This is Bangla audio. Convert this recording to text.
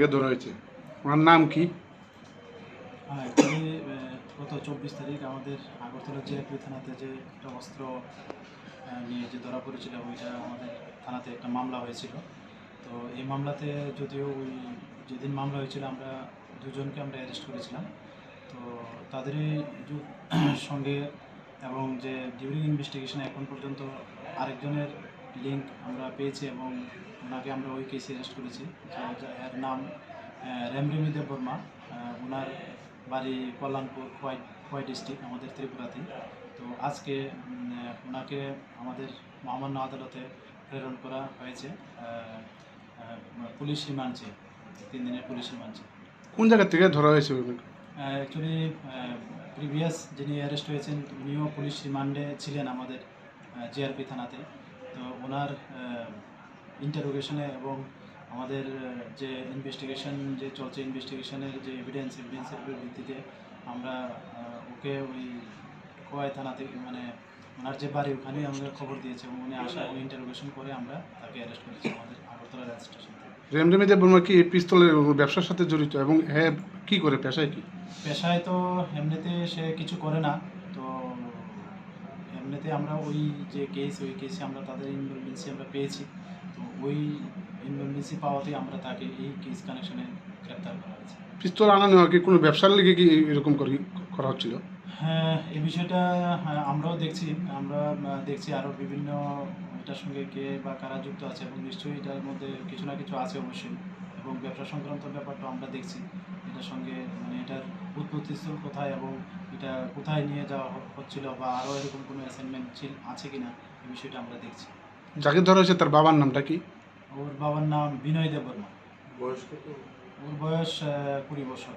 ধরা হয়েছে ওনার নাম হ্যাঁ গত চব্বিশ তারিখ আমাদের আগরতলা জিআরপি থানাতে যে একটা অস্ত্র নিয়ে যে ধরা পড়েছিল, ওইটা আমাদের থানাতে একটা মামলা হয়েছিল। তো এই মামলাতে যদিও ওই যেদিন মামলা হয়েছিল, আমরা দুজনকে আমরা অ্যারেস্ট করেছিলাম। তো তাদেরই সঙ্গে এবং যে ডিউরিং ইনভেস্টিগেশন এখন পর্যন্ত আরেকজনের লিঙ্ক আমরা পেয়েছি এবং ওনাকে আমরা ওই কেসে অ্যারেস্ট করেছি। এর নাম রেমরেমি দেব বর্মা ওনার বাড়ি কল্যাণপুর হোয়াইট হোয়াইট ডিস্ট্রিক্ট আমাদের ত্রিপুরাতে তো আজকে ওনাকে আমাদের মহামান্য আদালতে প্রেরণ করা হয়েছে। পুলিশ রিমান্ডে তিন দিনের পুলিশ রিমান্ডে কোন জায়গা থেকে ধরা হয়েছে অ্যাকচুয়ালি প্রিভিয়াস যিনি অ্যারেস্ট হয়েছেন উনিও পুলিশ রিমান্ডে ছিলেন আমাদের জিআরপি থানাতে। তো ওনার ইন্টারোগেশনে এবং আমাদের যে ইনভেস্টিগেশন যে চলছে ইনভেস্টিগেশনের যে এভিডেন্স এভিডেন্সের ভিত্তিতে আমরা ওকে ওই খোয়াই থানা থেকে মানে ওনার যে বাড়ি ওখানেই আমরা খবর দিয়েছে এবং উনি আসা ওই ইন্টারোগেশন করে আমরা তাকে অ্যারেস্ট করেছি আমাদের আগরতলা রেল স্টেশন থেকে। বর্মা কি এই পিস্তলের ব্যবসার সাথে জড়িত এবং হ্যাঁ কি করে পেশায় কি? পেশায় তো এমনিতে সে কিছু করে না তো এমনিতে আমরা ওই যে কেস ওই কেসে আমরা তাদের ইনভলভেন্সি আমরা পেয়েছি। তো ওই ইনভলভেন্সি পাওয়াতেই আমরা তাকে এই কেস কানেকশনে গ্রেপ্তার করা হয়েছে। পিস্তল আনা নেওয়া কি কোনো ব্যবসার লেগে কি এরকম করি করা হচ্ছিল? হ্যাঁ এই বিষয়টা হ্যাঁ, আমরাও দেখছি। আমরা দেখছি আরও বিভিন্ন এটার সঙ্গে কে বা কারা যুক্ত আছে এবং নিশ্চয়ই এটার মধ্যে কিছু না কিছু আছে অবশ্যই। এবং ব্যবসা সংক্রান্ত ব্যাপারটা আমরা দেখছি। এটার সঙ্গে মানে এটার উৎপত্তিস্থল কোথায় এবং এটা কোথায় নিয়ে যাওয়া হচ্ছিল বা আরও এরকম কোনো অ্যাসাইনমেন্ট ছিল আছে কিনা এই বিষয়টা আমরা দেখছি। যাকে ধরা হয়েছে তার বাবার নামটা কি? ওর বাবার নাম বিনয় দেববর্মা। বয়স কত? ওর বয়স কুড়ি বছর।